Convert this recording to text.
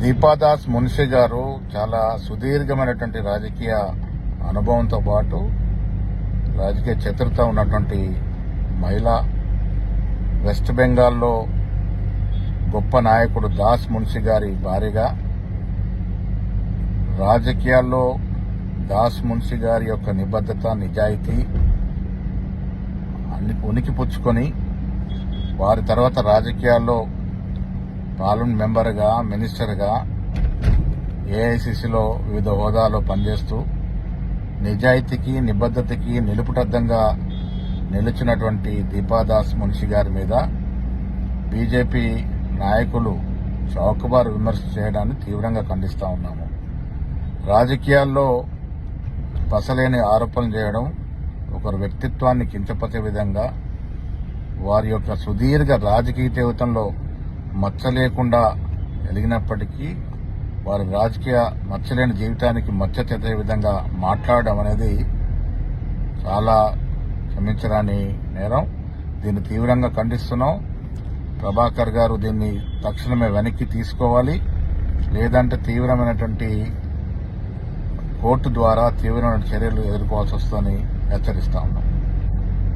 దీపాదాస్ మున్షి గారు చాలా సుదీర్ఘమైనటువంటి రాజకీయ అనుభవంతో పాటు రాజకీయ చతురత ఉన్నటువంటి మహిళ వెస్ట్ బెంగాల్లో గొప్ప నాయకుడు దాస్ మున్షి గారి భార్యగా రాజకీయాల్లో దాస్ మున్షి గారి యొక్క నిబద్ధత నిజాయితీ అన్ని ఉనికి పుచ్చుకొని వారి తర్వాత రాజకీయాల్లో పార్లమెంట్ మెంబర్గా మినిస్టర్గా ఏఐసిసిలో వివిధ హోదాలో పనిచేస్తూ నిజాయితీకి నిబద్ధతకి నిలుపుటద్దంగా నిలిచినటువంటి దీపాదాస్ మున్షి గారి మీద బీజేపీ నాయకులు చౌకబారు విమర్శ చేయడాన్ని తీవ్రంగా ఖండిస్తా ఉన్నాము. రాజకీయాల్లో పసలేని ఆరోపణలు చేయడం ఒకరి వ్యక్తిత్వాన్ని కించపరిచే విధంగా వారి యొక్క సుదీర్ఘ రాజకీయ జీవితంలో మచ్చ లేకుండా ఎదిగినప్పటికీ వారి రాజకీయ మచ్చలేని జీవితానికి మచ్చ చెందే విధంగా మాట్లాడడం అనేది చాలా క్షమించరాని నేరం. దీన్ని తీవ్రంగా ఖండిస్తున్నాం. ప్రభాకర్ గారు దీన్ని తక్షణమే వెనక్కి తీసుకోవాలి. లేదంటే తీవ్రమైనటువంటి కోర్టు ద్వారా తీవ్రమైన చర్యలు ఎదుర్కోవాల్సి వస్తుందని హెచ్చరిస్తా ఉన్నాం.